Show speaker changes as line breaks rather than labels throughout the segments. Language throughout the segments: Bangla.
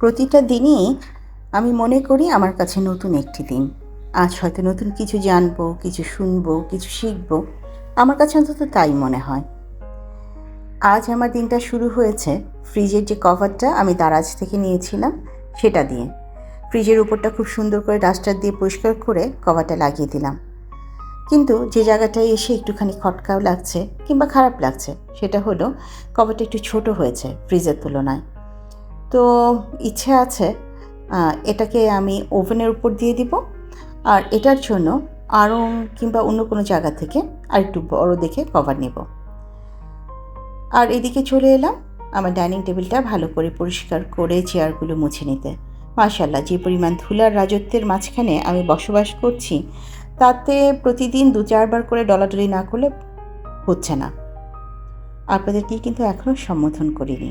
প্রতিটা দিনই আমি মনে করি আমার কাছে নতুন একটি দিন। আজ হয়তো নতুন কিছু জানব, কিছু শুনব, কিছু শিখব। আমার কাছে অন্তত তাই মনে হয়। আজ আমার দিনটা শুরু হয়েছে। ফ্রিজের যে কভারটা আমি দারাজ থেকে নিয়েছিলাম, সেটা দিয়ে। ফ্রিজের উপরটা খুব সুন্দর করে ডাস্টার দিয়ে পরিষ্কার করে কভারটা লাগিয়ে দিলাম। কিন্তু যে জায়গাটায় এসে একটুখানি খটকাও লাগছে কিংবা খারাপ লাগছে, সেটা হলো কভারটা একটু ছোট হয়েছে ফ্রিজের তুলনায়। তো ইচ্ছে আছে এটাকে আমি ওভেনের উপর দিয়ে দিব। আর এটার জন্য আরও কিংবা অন্য কোনো জায়গা থেকে আরেকটু বড় দেখে কভার নেব। আর এদিকে চলে এলাম আমার ডাইনিং টেবিলটা ভালো করে পরিষ্কার করে চেয়ারগুলো মুছে নিতে। মাশাল্লাহ যে পরিমাণ ধুলার রাজত্বের মাঝখানে আমি বসবাস করছি, তাতে প্রতিদিন দু চারবার করে ডলাডলি না করলে হচ্ছে না। আপনাদেরকে কিন্তু এখনও সম্বোধন করিনি।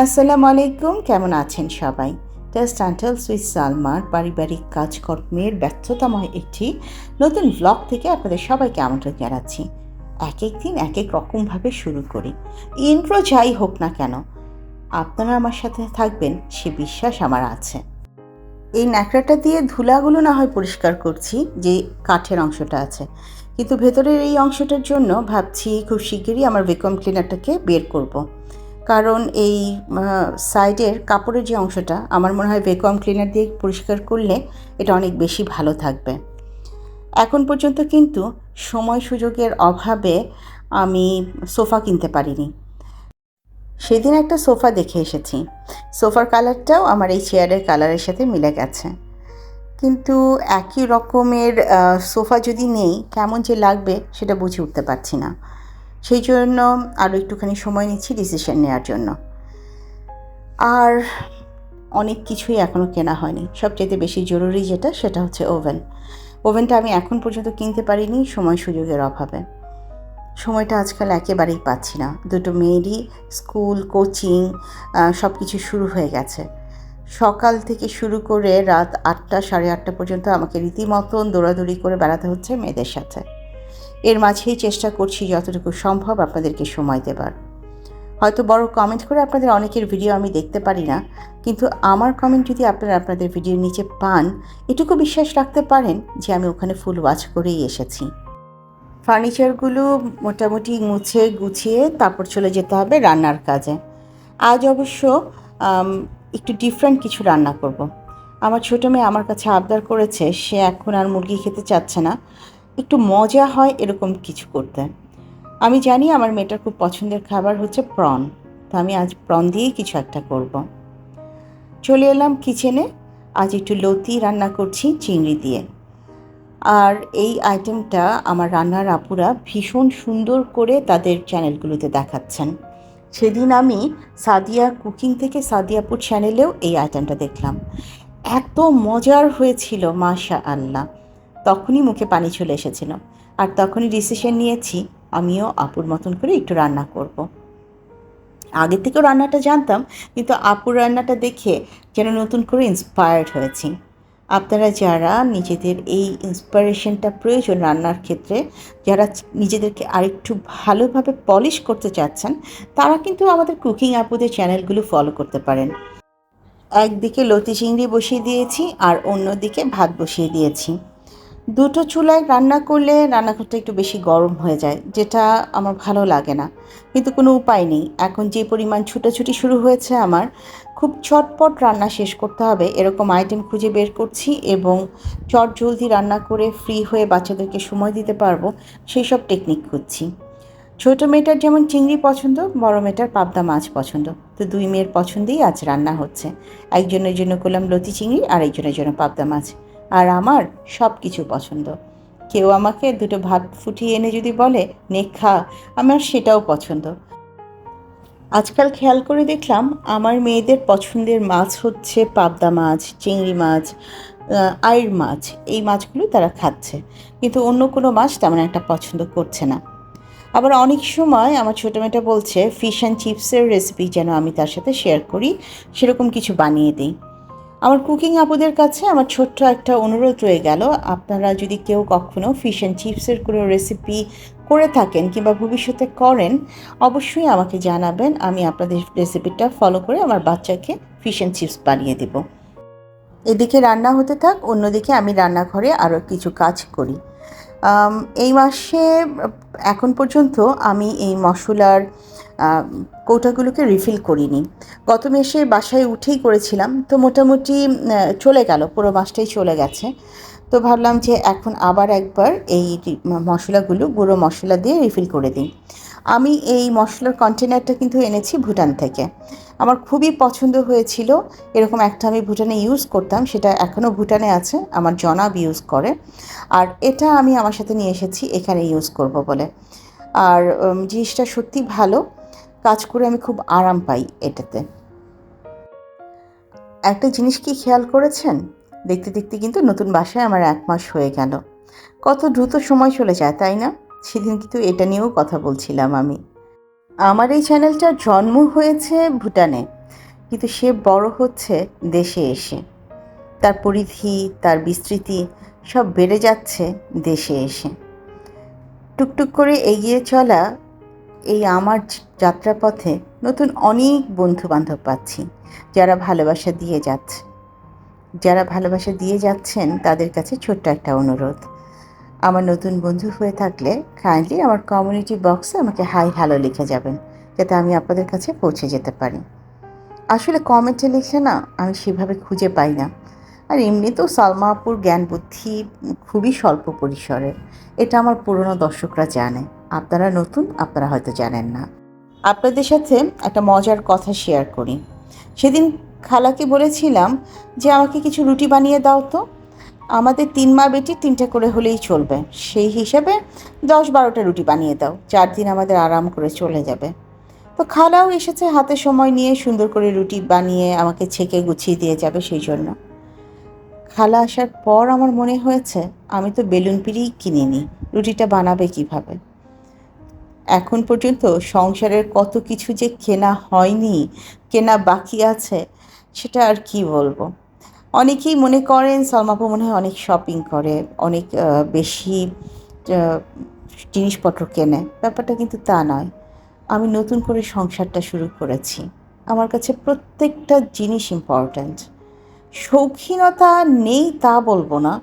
আসসালামু আলাইকুম, কেমন আছেন সবাই? জাস্ট আন্টেল সুইস সালমার পারিবারিক কাজকর্মের ব্যর্থতাময় একটি নতুন ব্লগ থেকে আপনাদের সবাইকে আমন্ত্রণ জানাচ্ছি। এক এক দিন এক এক রকমভাবে শুরু করি। ইন্ট্রো যাই হোক না কেন, আপনারা আমার সাথে থাকবেন, সে বিশ্বাস আমার আছে। এই ন্যাকড়াটা দিয়ে ধুলাগুলো না হয় পরিষ্কার করছি, যে কাঠের অংশটা আছে। কিন্তু ভেতরের এই অংশটার জন্য ভাবছি খুব শিগগিরই আমার ভেকুয়াম ক্লিনারটাকে বের করব। কারণ এই সাইডের কাপড়ের যে অংশটা আমার মনে হয় ভেকুয়াম ক্লিনার দিয়ে পরিষ্কার করলে এটা অনেক বেশি ভালো থাকবে। এখন পর্যন্ত কিন্তু সময় সুযোগের অভাবে আমি সোফা কিনতে পারিনি। সেদিন একটা সোফা দেখে এসেছি। সোফার কালারটাও আমার এই চেয়ারের কালারের সাথে মিলে গেছে। কিন্তু একই রকমের সোফা যদি নেই কেমন যে লাগবে সেটা বুঝে উঠতে পারছি না। সেই জন্য আরও একটুখানি সময় নিচ্ছি ডিসিশন নেওয়ার জন্য। আর অনেক কিছুই এখনও কেনা হয়নি। সবচেয়ে বেশি জরুরি যেটা, সেটা হচ্ছে ওভেন ওভেনটা আমি এখন পর্যন্ত কিনতে পারিনি, সময় সুযোগের অভাবে। সময়টা আজকাল একেবারেই পাচ্ছি না। দুটো মেয়েরই স্কুল কোচিং সব কিছু শুরু হয়ে গেছে। সকাল থেকে শুরু করে রাত আটটা, সাড়ে আটটা পর্যন্ত আমাকে রীতিমতন দৌড়াদৌড়ি করে বেড়াতে হচ্ছে মেয়েদের সাথে। এর মাঝেই চেষ্টা করছি যতটুকু সম্ভব আপনাদেরকে সময় দেবার। হয়তো বড় কমেন্ট করে আপনাদের অনেকের ভিডিও আমি দেখতে পারি না, কিন্তু আমার কমেন্ট যদি আপনারা আপনাদের ভিডিওর নিচে পান, এটুকু বিশ্বাস রাখতে পারেন যে আমি ওখানে ফুল ওয়াচ করেই এসেছি। ফার্নিচারগুলো মোটামুটি মুছে গুছিয়ে তারপর চলে যেতে হবে রান্নার কাজে। আজ অবশ্য একটু ডিফারেন্ট কিছু রান্না করব। আমার ছোটো মেয়ে আমার কাছে আবদার করেছে, সে এখন আর মুরগি খেতে চাচ্ছে না। একটু মজা হয় এরকম কিছু করতে। আমি জানি আমার মেয়েটার খুব পছন্দের খাবার হচ্ছে প্রন। তো আমি আজ প্রন দিয়েই কিছু একটা করব। চলে এলাম কিচেনে। আজ একটু লতি রান্না করছি চিংড়ি দিয়ে। আর এই আইটেমটা আমার রান্নার আপুরা ভীষণ সুন্দর করে তাদের চ্যানেলগুলোতে দেখাচ্ছেন। সেদিন আমি সাদিয়া কুকিং থেকে সাদিয়াপুর চ্যানেলেও এই আইটেমটা দেখলাম। এত মজার হয়েছিল মাশা আল্লাহ তখনই মুখে পানি চলে এসেছিল। আর তখনই ডিসিশন নিয়েছি, আমিও আপুর মতন করে একটু রান্না করব। আগে থেকেও রান্নাটা জানতাম, কিন্তু আপুর রান্নাটা দেখে যেন নতুন করে ইন্সপায়ার্ড হয়েছি। আপনারা যারা নিজেদের এই ইন্সপিরেশনটা প্রয়োজন রান্নার ক্ষেত্রে, যারা নিজেদেরকে আরেকটু ভালোভাবে পলিশ করতে চাচ্ছেন, তারা কিন্তু আমাদের কুকিং আপুদের চ্যানেলগুলো ফলো করতে পারেন। একদিকে লতি চিংড়ি বসিয়ে দিয়েছি, আর অন্যদিকে ভাত বসিয়ে দিয়েছি। দুটো চুলায় রান্না করলে রান্নাঘরটা একটু বেশি গরম হয়ে যায়, যেটা আমার ভালো লাগে না। কিন্তু কোনো উপায় নেই। এখন যে পরিমাণ ছুটোছুটি শুরু হয়েছে আমার, খুব চটপট রান্না শেষ করতে হবে। এরকম আইটেম খুঁজে বের করছি এবং চট জলদি রান্না করে ফ্রি হয়ে বাচ্চাদেরকে সময় দিতে পারব, সেই সব টেকনিক খুঁজছি। ছোটো মেয়েটার যেমন চিংড়ি পছন্দ, বড় মেয়েটার পাবদা মাছ পছন্দ। তো দুই মেয়ের পছন্দেই আজ রান্না হচ্ছে। একজনের জন্য করলাম লতি চিংড়ি আর একজনের জন্য পাবদা মাছ। আর আমার সব কিছু পছন্দ। কেউ আমাকে দুটো ভাত ফুটিয়ে এনে যদি বলে, নে, খা, আমার সেটাও পছন্দ। আজকাল খেয়াল করে দেখলাম, আমার মেয়েদের পছন্দের মাছ হচ্ছে পাবদা মাছ, চিংড়ি মাছ আইড় মাছ। এই মাছগুলো তারা খাচ্ছে। কিন্তু অন্য কোনো মাছ তেমন একটা পছন্দ করছে না। আবার অনেক সময় আমার ছোটো মেয়েটা বলছে ফিশ অ্যান্ড চিপসের রেসিপি যেন আমি তার সাথে শেয়ার করি, সেরকম কিছু বানিয়ে দিই। আমার কুকিং আপুদের কাছে আমার ছোট্ট একটা অনুরোধ রয়ে গেল। আপনারা যদি কেউ কখনও ফিশ অ্যান্ড চিপসের কোনো রেসিপি করে থাকেন কিংবা ভবিষ্যতে করেন, অবশ্যই আমাকে জানাবেন। আমি আপনাদের রেসিপিটা ফলো করে আমার বাচ্চাকে ফিশ অ্যান্ড চিপস বানিয়ে দেব। এদিকে রান্না হতে থাক, অন্যদিকে আমি রান্নাঘরে আরও কিছু কাজ করি। এই মাসে, এখন পর্যন্ত আমি এই মশলার কৌটাগুলোকে রিফিল করিনি। গত মাসে বাসায় উঠেই করেছিলাম, তো মোটামুটি চলে গেল, পুরো মাসটাই চলে গেছে। তো ভাবলাম যে এখন আবার একবার এই মশলাগুলো, গুঁড়ো মশলা দিয়ে রিফিল করে দিই। আমি এই মশলার কন্টেনারটা কিন্তু এনেছি ভুটান থেকে। আমার খুবই পছন্দ হয়েছিল, এরকম একটা আমি ভুটানে ইউজ করতাম, সেটা এখনও ভুটানে আছে, আমার জনাব ইউজ করে। আর এটা আমি আমার সাথে নিয়ে এসেছি, এখানে ইউজ করব বলে। আর জিনিসটা সত্যি ভালো কাজ করে আমি খুব আরাম পাই এটাতে। একটা জিনিস কি খেয়াল করেছেন? দেখতে দেখতে কিন্তু নতুন বাসায় আমার এক মাস হয়ে গেল। কত দ্রুত সময় চলে যায়, তাই না? সেদিন কিন্তু এটা নিয়েও কথা বলছিলাম আমি। আমার এই চ্যানেলটার জন্ম হয়েছে ভুটানে, কিন্তু সে বড় হচ্ছে দেশে এসে। তার পরিধি, তার বিস্তৃতি সব বেড়ে যাচ্ছে দেশে এসে। টুকটুক করে এগিয়ে চলা এই আমার যাত্রাপথে নতুন অনেক বন্ধু বান্ধব পাচ্ছি, যারা ভালোবাসা দিয়ে যাচ্ছে। যারা ভালোবাসা দিয়ে যাচ্ছেন, তাদের কাছে ছোট্ট একটা অনুরোধ। আমার নতুন বন্ধু হয়ে থাকলে কাইন্ডলি আমার কমিউনিটি বক্সে আমাকে হাই হ্যালো লিখে যাবেন, যাতে আমি আপনাদের কাছে পৌঁছে যেতে পারি। আসলে কমেন্টে লিখে না, আমি সেভাবে খুঁজে পাই না। আর এমনিতেও সালমা আপুর জ্ঞান বুদ্ধি খুবই স্বল্প পরিসরের। এটা আমার পুরনো দর্শকরা জানে। আপনারা নতুন, আপনারা হয়তো জানেন না। আপনাদের সাথে একটা মজার কথা শেয়ার করি। সেদিন খালাকে বলেছিলাম যে, আমাকে কিছু রুটি বানিয়ে দাও তো। আমাদের তিন মা বেটি তিনটে করে হলেই চলবে। সেই হিসাবে দশ বারোটা রুটি বানিয়ে দাও। চার দিন আমাদের আরাম করে চলে যাবে। তো খালাও এসেছে হাতে সময় নিয়ে সুন্দর করে রুটি বানিয়ে আমাকে ছেঁকে গুছিয়ে দিয়ে যাবে সেই জন্য। খালা আসার পর আমার মনে হয়েছে, আমি তো বেলুন পিড়িই কিনিনি। রুটিটা বানাবে কীভাবে? এখন পর্যন্ত সংসারের কত কিছু যে কেনা হয়নি, কেনা বাকি আছে, সেটা আর কি বলব? অনেকেই মনে করেন সালমাপু মনে হয় অনেক শপিং করে, অনেক বেশি জিনিসপত্র কেনে। ব্যাপারটা কিন্তু তা নয়। আমি নতুন করে সংসারটা শুরু করেছি। আমার কাছে প্রত্যেকটা জিনিস ইম্পর্ট্যান্ট শৌখিনতা নেই তা বলব না,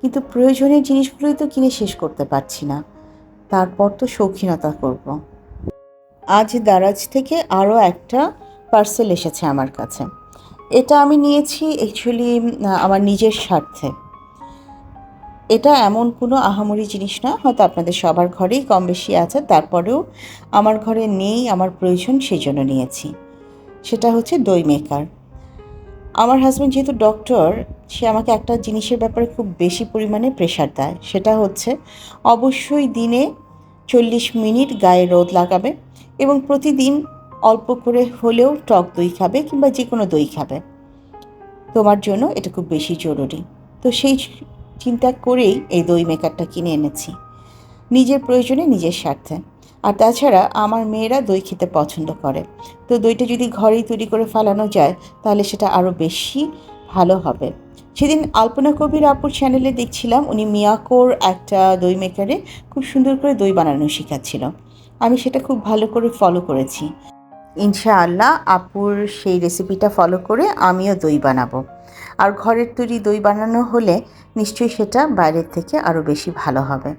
কিন্তু প্রয়োজনীয় জিনিসগুলোই তো কিনে শেষ করতে পারছি না। তারপর তো শৌখিনতা করব। আজ দারাজ থেকে আরও একটা পার্সেল এসেছে আমার কাছে। এটা আমি নিয়েছি অ্যাকচুয়ালি আমার নিজের স্বার্থে। এটা এমন কোনো আহামরি জিনিস না, হয়তো আপনাদের সবার ঘরেই কম বেশি আছে, তারপরেও আমার ঘরে নেই, আমার প্রয়োজন সেই জন্য নিয়েছি। সেটা হচ্ছে দই মেকার আমার হাজব্যান্ড যেহেতু ডক্টর সে আমাকে একটা জিনিসের ব্যাপারে খুব বেশি পরিমাণে প্রেশার দেয়। সেটা হচ্ছে, অবশ্যই দিনে চল্লিশ মিনিট গায়ে রোদ লাগাবে এবং প্রতিদিন অল্প করে হলেও টক দই খাবে কিংবা যে কোনো দই খাবে। তোমার জন্য এটা খুব বেশি জরুরি। তো সেই চিন্তা করেই এই দই মেকারটা কিনে এনেছি। নিজের প্রয়োজনে নিজের স্বার্থে। আর তাছাড়া আমার মেয়েরা দই খেতে পছন্দ করে। তো দইটা যদি ঘরেই তৈরি করে ফেলানো যায়, তাহলে সেটা আরও বেশি ভালো হবে। সেদিন আলপনা কবির আপুর চ্যানেলে দেখছিলাম, উনি মিয়াকোর একটা দই মেকারে খুব সুন্দর করে দই বানানো শেখাচ্ছিল। আমি সেটা খুব ভালো করে ফলো করেছি। ইনশাআল্লাহ আপুর সেই রেসিপিটা ফলো করে আমিও দই বানাবো। আর ঘরের তৈরি দই বানানো হলে নিশ্চয়ই সেটা বাইরের থেকে আরও বেশি ভালো হবে।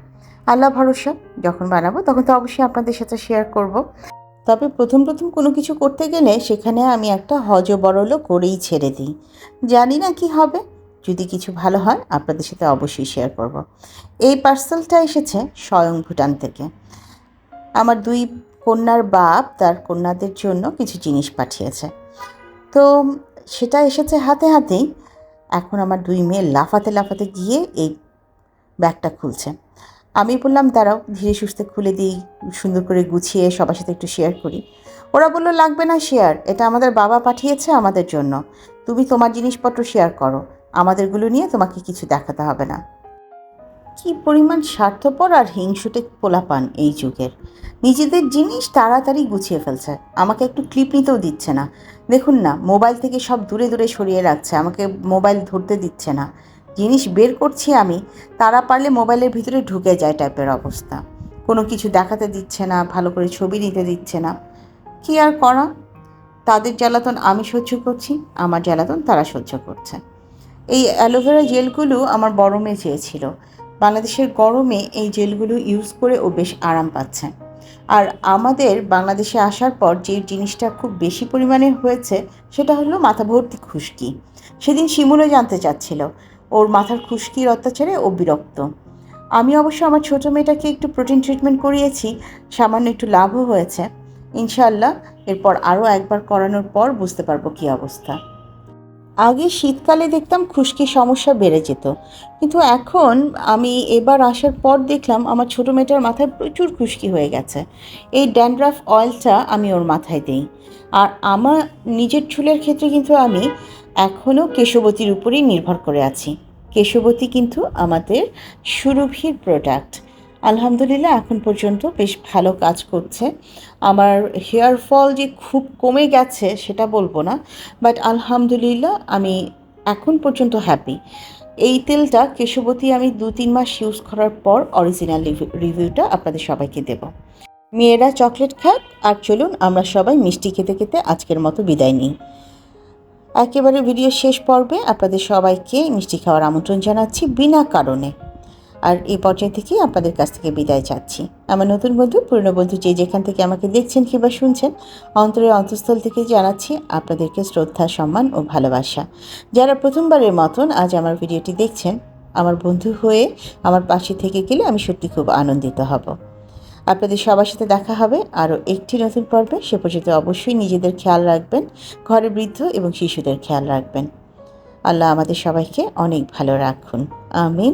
আল্লাহ ভরসা, যখন বানাবো তখন তো অবশ্যই আপনাদের সাথে শেয়ার করব। তবে প্রথম প্রথম কোনো কিছু করতে গেলে সেখানে আমি একটা হজবরল করেই ছেড়ে দিই। জানি না কি হবে যদি কিছু ভালো হয়, আপনাদের সাথে অবশ্যই শেয়ার করব। এই পার্সেলটা এসেছে স্বয়ং ভুটান থেকে। আমার দুই কন্যার বাপ তার কন্যাদের জন্য কিছু জিনিস পাঠিয়েছে। তো সেটা এসেছে হাতে হাতেই। এখন আমার দুই মেয়ে লাফাতে লাফাতে গিয়ে এই ব্যাগটা খুলছে। আমি বললাম তারাও ধীরে সুস্থে খুলে দিই, সুন্দর করে গুছিয়ে সবার সাথে একটু শেয়ার করি। ওরা বলল, লাগবে না শেয়ার এটা আমাদের বাবা পাঠিয়েছে আমাদের জন্য। তুমি তোমার জিনিসপত্র শেয়ার করো। আমাদেরগুলো নিয়ে তোমাকে কিছু দেখাতে হবে না। কি পরিমাণ স্বার্থপর আর হিংসুটে পোলাপান এই যুগের। নিজেদের জিনিস তাড়াতাড়ি গুছিয়ে ফেলছে। আমাকে একটু ক্লিপ নিতেও দিচ্ছে না। দেখুন না মোবাইল থেকে সব দূরে দূরে সরিয়ে রাখছে। আমাকে মোবাইল ধরতে দিচ্ছে না। জিনিস বের করছি আমি, তারা পারলে মোবাইলের ভিতরে ঢুকে যায় টাইপের অবস্থা। কোনো কিছু দেখাতে দিচ্ছে না, ভালো করে ছবি নিতে দিচ্ছে না। কি আর করা? তাদের জ্বালাতন আমি সহ্য করছি, আমার জ্বালাতন তারা সহ্য করছে। এই অ্যালোভেরা জেলগুলো আমার বড় মেয়ে চেয়েছিল। বাংলাদেশের গরমে এই জেলগুলো ইউজ করে ও বেশ আরাম পাচ্ছে। আর আমাদের বাংলাদেশে আসার পর যে জিনিসটা খুব বেশি পরিমাণে হয়েছে, সেটা হলো মাথা ভর্তি খুশকি। সেদিন শিমুলও জানতে চাচ্ছিল। ওর মাথার খুশকির অত্যাচারে ও বিরক্ত। আমি অবশ্য আমার ছোটো মেয়েটাকে একটু প্রোটিন ট্রিটমেন্ট করিয়েছি, সামান্য একটু লাভও হয়েছে। ইনশাল্লাহ এরপর আরও একবার করানোর পর বুঝতে পারব কী অবস্থা। আগে শীতকালে দেখতাম খুশকির সমস্যা বেড়ে যেত। কিন্তু এখন আমি এবার আসার পর দেখলাম আমার ছোটো মেয়েটার মাথায় প্রচুর খুশকি হয়ে গেছে। এই ড্যান্ড্রাফ অয়েলটা আমি ওর মাথায় দিই। আর আমার নিজের চুলের ক্ষেত্রে কিন্তু আমি এখনও কেশবতীর উপরেই নির্ভর করে আছি। কেশবতী কিন্তু আমাদের সুরভির প্রোডাক্ট আলহামদুলিল্লাহ, এখন পর্যন্ত বেশ ভালো কাজ করছে। আমার হেয়ার ফল যে খুব কমে গেছে সেটা বলব না বাট আলহামদুলিল্লাহ আমি এখন পর্যন্ত হ্যাপি এই তেলটা কেশবতী আমি দু তিন মাস ইউজ করার পর অরিজিনাল রিভিউটা আপনাদের সবাইকে দেব। মেয়েরা চকলেট খাক, আর চলুন আমরা সবাই মিষ্টি খেতে খেতে আজকের মতো বিদায় নিই। একেবারে ভিডিও শেষ পর্বে আপনাদের সবাইকে মিষ্টি খাওয়ার আমন্ত্রণ জানাচ্ছি বিনা কারণে। আর এই পর্যায় থেকেই আপনাদের কাছ থেকে বিদায় চাচ্ছি। আমার নতুন বন্ধু, পুরনো বন্ধু যে যেখান থেকে আমাকে দেখছেন কিংবা শুনছেন, অন্তরের অন্তঃস্থল থেকে জানাচ্ছি আপনাদেরকে শ্রদ্ধা, সম্মান ও ভালোবাসা। যারা প্রথমবারের মতন আজ আমার ভিডিওটি দেখছেন, আমার বন্ধু হয়ে আমার পাশে থেকে গেলে আমি সত্যি খুব আনন্দিত হব। আপনাদের সবার সাথে দেখা হবে আরও একটি নতুন পর্বে। সে পর্যন্ত অবশ্যই নিজেদের খেয়াল রাখবেন, ঘরে বৃদ্ধ এবং শিশুদের খেয়াল রাখবেন। আল্লাহ আমাদের সবাইকে অনেক ভালো রাখুন। আমিন।